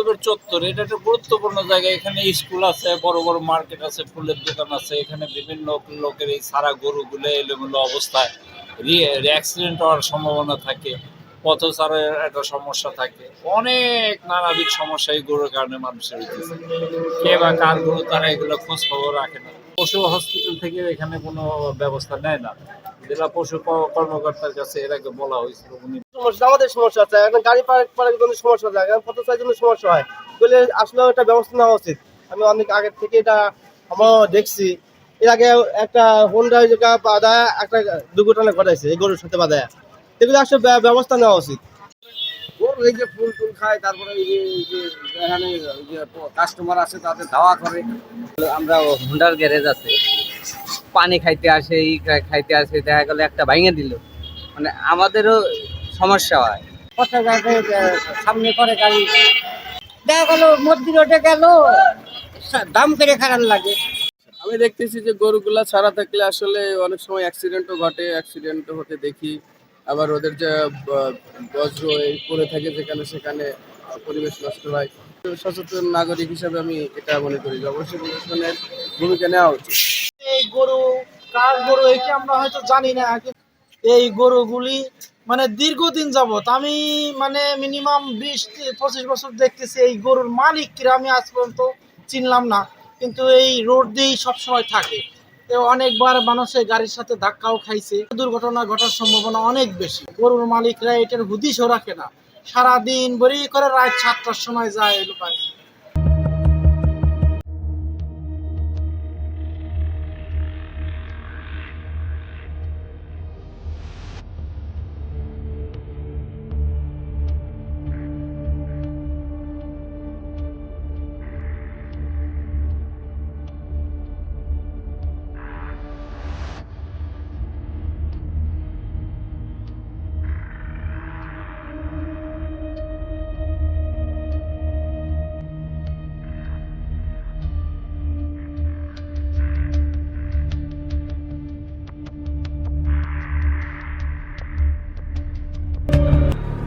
কুতুবের চত্বর, এটা একটা গুরুত্বপূর্ণ জায়গা। এখানে স্কুল আছে, বড় বড় মার্কেট আছে, ফুলের দোকান আছে, এখানে বিভিন্ন লোকের এই সারা গরুগুলো এলোমেলো অবস্থায় অ্যাক্সিডেন্ট হওয়ার সম্ভাবনা থাকে পথচারের একটা সমস্যা থাকে। অনেক নানাবিধ সমস্যা এই গরুর কারণে মানুষের হইতেছে। কে বা কার গরু, তারা এগুলো খোঁজ খবর রাখে না। পশু হসপিটাল থেকে এখানে কোনো ব্যবস্থা নেয় না। জেলা পশু কর্মকর্তার কাছে এর আগে বলা হয়েছিল, উনি সমস্যা আমাদের সমস্যা আছে। এখন গাড়ি পার্ক পার্কের জন্য সমস্যা হয় এখন পথচারীর জন্য সমস্যা হয়? বলে আসলে একটা ব্যবস্থা নেওয়া উচিত। আমি অনেক আগে থেকে এটা আমরা দেখছি। এর আগে একটা হোন্ডা জায়গা বাধা একটা দুর্ঘটনা ঘটাইছে এই গরুর সাথে বাধা। এগুলো আসলে ব্যবস্থা নেওয়া উচিত। এই যে ফুল টুল খায় তারপরে এই যে এখানে যে কাস্টমার আছে তাদের ধাওয়া করে। আমরা হুন্ডার গ্যারেজ আছে। পানি খাইতে আসে ই খাইতে আসে দেখা গেল একটা ভাঙে দিল। মানে আমাদেরও সমস্যা হয়। সামনে করে গাড়ি। দেখা গেল মধ্যে রোডে গেল দাম করে খারাপ লাগে। আমি দেখতেছি যে গরুগুলা ছাড়া থাকলে আসলে অনেক সময় অ্যাক্সিডেন্টও ঘটে অ্যাক্সিডেন্ট হতে দেখি। আবার ওদের যে বজ্র এই পড়ে থাকে যেখানে সেখানে পরিবেশ নষ্ট হয়। সচেতন নাগরিক হিসাবে আমি এটা মনে করি যে অবশ্যই প্রশাসনের ভূমিকা নেওয়া উচিত। এই গরু কার গরু এটা আমরা হয়তো জানি না কিন্তু এই গরুগুলি মানে দীর্ঘদিন যাবত আমি মানে মিনিমাম বিশ পঁচিশ বছর দেখতেছি এই গরুর মালিকরা আমি আজ পর্যন্ত চিনলাম না। কিন্তু এই রোড দিয়েই সবসময় থাকে। অনেকবার মানুষের গাড়ির সাথে ধাক্কাও খাইছে। দুর্ঘটনা ঘটার সম্ভাবনা অনেক বেশি। গরুর মালিকরা এটার হুদিশও রাখে না। সারাদিন বড়ি করে রাত সাতটার সময় যায় এলো